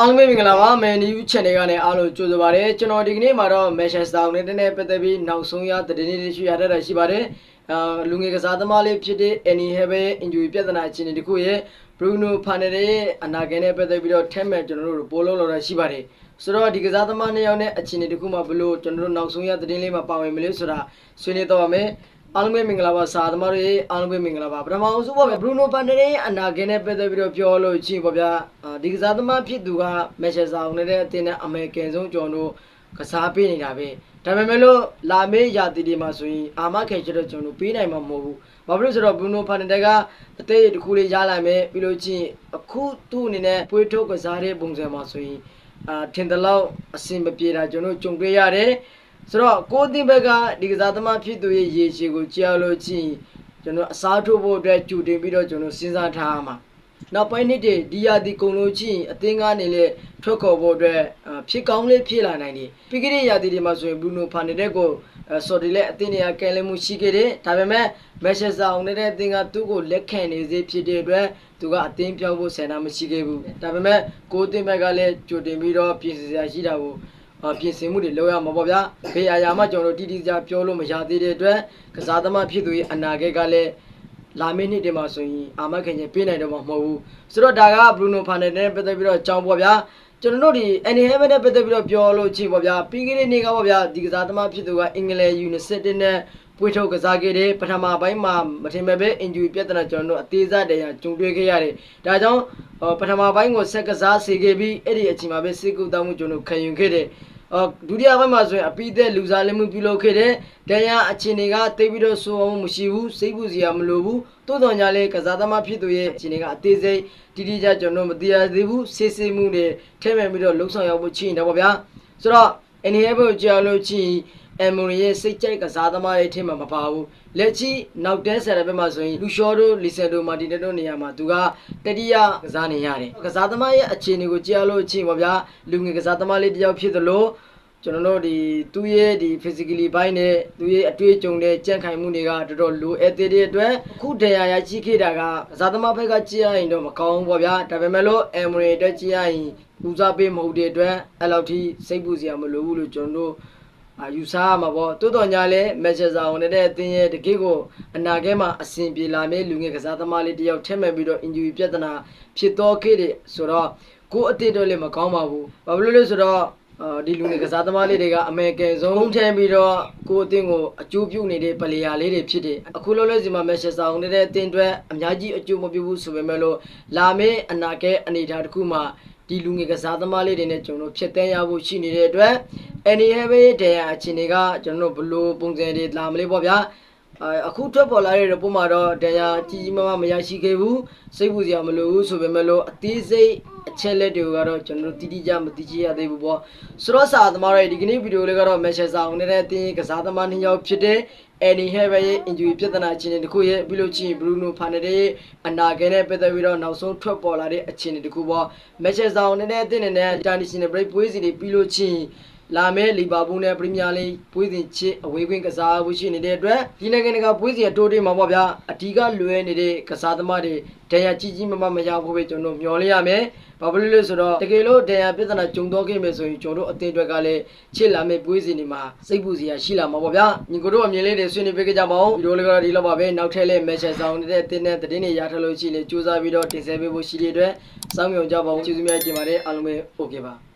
အားလုံးပဲမင်္ဂလာပါမယ်နီး channel ကနေအားလုံးကြိုဆိုပါရစေကျွန်တော်ဒီကနေ့မှာတော့ Manchester United နဲ့ပတ်သက်ပြီးနောက်ဆုံးရသတင်းလေးတွေရှိရတတ်တာရှိပါတယ်အာလူငယ်ကစားသမားလေးဖြစ်တဲ့ Annie Habe injury ပြဿနာအခြေအနေတစ်ခုရဲ့ Bruno Fernandes ရဲ့အနာဂတ်နဲ့ပတ်သက်ပြီးတော့ထက်မဲ့ကျွန်တော်တို့ပို့လုံးလောက်တာရှိပါတယ်ဆိုတော့ဒီကစားသမားနှစ်ယောက်နဲ့အခြေအနေတစ်ခုမှဘလို့ကျွန်တော်တို့နောက်ဆုံးရသတင်းလေးမှာပါဝင်မလို့ဆိုတာဆွေးနွေးတော့ပါမယ် အားလုံးပဲမင်္ဂလာပါစာသမားတွေအားလုံးပဲမင်္ဂလာပါပထမအောင်ဆုံးပါပဲ Bruno Fernandes ရဲ့အနာဂတ်နဲ့ပတ်သက်ပြီးတော့ပြောလို့ချင်းပေါ့ဗျာအာဒီကစားသမားဖြစ်သူက Manchester United အသင်းနဲ့အမေရိကန်ဆုံးကျွန်တော်တို့ကစားပေးနေတာပဲဒါပေမဲ့လို့လာမေးရာတီဒီမှာဆိုရင်အာမခံချက်တော့ကျွန်တော်တို့ပေးနိုင်မှာမဟုတ်ဘူးဘာဖြစ်လို့ဆိုတော့ Bruno Fernandes ကအသေးတစ်ခုလေးရလာမယ်ပြီးလို့ချင်းအခုသူ့အနေနဲ့ပွေးထုတ်ကစားတဲ့ပုံစံမှာဆိုရင်အာထင်တယ်လို့အဆင်မပြေတာကျွန်တော်တို့ကြုံတွေ့ရတယ် ဆိုတော့ကိုအသင်းဘက်ကဒီကစားသမားဖြစ်သူရဲ့ရေရှည်ကိုကြားလို့ချင်းကျွန်တော်အစားထိုးဖို့အတွက်ကြိုတင်ပြီးတော့ကျွန်တော်စဉ်းစားထားရမှာနောက်ပိုင်းနှစ်တွေဒီယာဒီကုံလို့ချင်းအသင်းကားနေလေထွက်ခေါ်ဖို့အတွက်အာဖြစ်ကောင်းလေးဖြစ်လာနိုင်တယ်ပြီးခဲ့တဲ့ယာဒီတွေမှာဆိုရင်ဘရူနိုဖာနေတဲ့ကိုအဲဆော်ဒီလက်အသင်းတွေကကဲလဲမှုရှိခဲ့တယ်ဒါပေမဲ့မက်ရှက်ဆာအောင်တဲ့အသင်းကသူ့ကိုလက်ခံနေစေဖြစ်တဲ့အတွက်သူကအသင်းပြောင်းဖို့ဆန္ဒမရှိခဲ့ဘူးဒါပေမဲ့ကိုအသင်းဘက်ကလည်းကြိုတင်ပြီးတော့ပြင်ဆင်စရာရှိတာကိုအာ ပြင်ဆင်မှုတွေလုပ်ရမှာပေါ့ဗျာဘေးအရာမှကျွန်တော်တို့တိတိကျကျပြောလို့မရသေးတဲ့အတွက်ကစားသမားဖြစ်သူရဲ့အနာဂတ်ကလည်းလာမယ့်နှစ်တည်းမှာဆိုရင်အာမခံချက်ပေးနိုင်တော့မှာမဟုတ်ဘူးဆိုတော့ဒါကဘရူနိုဖာနယ်နဲ့ပတ်သက်ပြီးတော့အကြောင်းပေါ့ဗျာ ကျွန်တော်တို့ဒီ NHM နဲ့ပတ်သက်ပြီးတော့ပြောလို့ချင်းပေါ့ဗျာပြီးခဲ့တဲ့နေ့ကပေါ့ဗျာဒီကစားသမားဖြစ်သူကအင်္ဂလန် U21 နဲ့ပွေထုတ်ကစားခဲ့တယ်ပထမပိုင်းမှာမထင်မဲ့ပဲ injury ပြဿနာကျွန်တော်တို့အသေးစားတရားကြုံတွေ့ခဲ့ရတယ်ဒါကြောင့်ဟောပထမပိုင်းကိုဆက်ကစားစေခဲ့ပြီးအဲ့ဒီအချိန်မှာပဲစေကူတောင်းမှုကျွန်တော်ခံယူခဲ့တယ်အော် ဒုတိယပိုင်းမှာဆိုရင်အပိသက်လူစားလက်မှုပြုလုပ်ခဲ့တဲ့ဒဏ်ရာအခြေအနေကတိတ်ပြီးတော့ဆိုးအောင်မရှိဘူးစိတ်ပူစရာမလိုဘူးတိုးတော်ညာလေးကစားသမားဖြစ်သူရဲ့အခြေအနေကအသေးစိတ်တိတိကျကျကျွန်တော်မသိရသေးဘူးစစ်စစ်မှုတွေထဲမဲ့ပြီးတော့လှုပ်ဆောင်ရောက်ဖို့ချင်းတယ်ပေါ့ဗျာဆိုတော့ NHL ကိုကြောက်လို့ချင်း အမ်မိုရီရဲ့စိတ်ကြိုက်ကစားသမားတွေအထင်မှာမပါဘူးလက်ချီနောက်တဲဆယ်တဲ့ဘက်မှာဆိုရင်လူရှော်တို့လီဆန်တို့မာတီနက်တို့နေရာမှာသူကတတိယကစားနေရတယ်ကစားသမားရဲ့အခြေအနေကိုကြောက်လို့ချင်းပေါ့ဗျာလူငယ်ကစားသမားလေးတစ်ယောက်ဖြစ်သလိုကျွန်တော်တို့ဒီသူ့ရဲ့ဒီ physically ဘိုင်းနဲ့သူ့ရဲ့အတွေ့အကြုံနဲ့ကြံ့ခိုင်မှုတွေကတော်တော်လိုအပ်သေးတဲ့အတွက်အခုတရားရရှိခဲ့တာကဇာသမားဘက်ကကြည့်ရရင်တော့မကောင်းဘူးပေါ့ဗျာဒါပေမဲ့လို့ Emery အတွက်ကြည့်ရရင်ဦးစားပေးမဟုတ်တဲ့အတွက်အဲ့လောက်ထိစိတ်ပူစရာမလိုဘူးလို့ကျွန်တော်တို့အာ ယူဆရမှာပေါ့တိုးတော်ညာလဲမက်ချာဆာဝင်တဲ့အသင်းရဲ့တကယ့်ကိုအနာဂတ်မှာအဆင်ပြေလာမယ့်လူငယ်ကစားသမားလေးတစ်ယောက်ထက်မဲ့ပြီးတော့ injury ပြဿနာဖြစ်တော့ခဲ့တယ်ဆိုတော့ကိုယ်အသစ်တော့လည်းမကောင်းပါဘူးဘာဖြစ်လို့လဲဆိုတော့အာဒီလူငယ်ကစားသမားလေးတွေကအမေရိကန်ဆုံးထမ်းပြီးတော့ကိုယ့်အသင်းကိုအကျိုးပြုနေတဲ့ပလေယာလေးတွေဖြစ်တယ်အခုလောလောဆယ်မှာမက်ရှယ်ဆာအောင်နေတဲ့အသင်းအတွက်အများကြီးအကျိုးမပြုဘူးဆိုပေမဲ့လို့လာမယ့်အနာဂတ်အနေအထားတစ်ခုမှာဒီလူငယ်ကစားသမားလေးတွေနဲ့ကျွန်တော်တို့ဖြစ်တန်းရဖို့ရှိနေတဲ့အတွက် NHB တရားအခြေအနေကကျွန်တော်တို့ဘလို့ပုံစံတွေလာမလဲပေါ့ဗျာအာအခုထွက်ပေါ်လာတဲ့ report မှာတော့တရားကြီးကြီးမားမားမရရှိခဲ့ဘူးစိတ်ပူစရာမလိုဘူးဆိုပေမဲ့လို့အသေးစိတ်အချက်လက်တွေကတော့ကျွန်တော်တို့တိတိကျမသိချရသေးဘူးပေါ့ဆိုတော့စာသမားတွေဒီကနေ့ဗီဒီယိုလေးကတော့ Manchester United နဲ့တင်းကစားသမားနှစ်ယောက်ဖြစ်တဲ့ Eddie Heber ရဲ့ injury ပြဿနာအခြေအနေတစ်ခုရဲ့ပြီးလို့ချင်း Bruno Fernandes ရဲ့အနာဂတ်နဲ့ပတ်သက်ပြီးတော့နောက်ဆုံးထွက်ပေါ်လာတဲ့အခြေအနေတစ်ခုပေါ့ Manchester United နဲ့တင်းနေတဲ့ International Break ပွဲစဉ်တွေပြီးလို့ချင်း လာမယ့်လီဗာပူးနဲ့ပရီးမီးယားလိဂ်ပွဲစဉ်ချစ်အဝေးကွင်းကစားဖို့ရှိနေတဲ့အတွက်ဒီနိုင်ငံတကာပွဲစဉ်အတိုးတွေမှာပေါ့ဗျာအဓိကလွယ်နေတဲ့ကစားသမားတွေတရားကြီးကြီးမမမရဖို့ပဲကျွန်တော်မျှော်လင့်ရမယ်။ဘာဖြစ်လို့လဲဆိုတော့တကယ်လို့တရားပြဿနာကြုံတော့ခဲ့မယ်ဆိုရင်ကျွန်တော်အတင်းတွေကလည်းချစ်လာမယ့်ပွဲစဉ်တွေမှာစိတ်ပူစရာရှိလာမှာပေါ့ဗျာ။ညီကိုတို့အမြင်လေးတွေဆွေးနွေးပေးကြပါဦး။ဗီဒီယိုလေးကတော့ဒီလောက်ပါပဲ။နောက်ထပ်လည်း message ဆောင်နေတဲ့တင်းနဲ့တင်းတွေရထားလို့ရှိရင်စူးစမ်းပြီးတော့တင်ဆက်ပေးဖို့ရှိတဲ့အတွက်စောင့်မျှော်ကြပါဦး။ကျေးဇူးများတင်ပါတယ်။အားလုံးပဲ okay ပါ။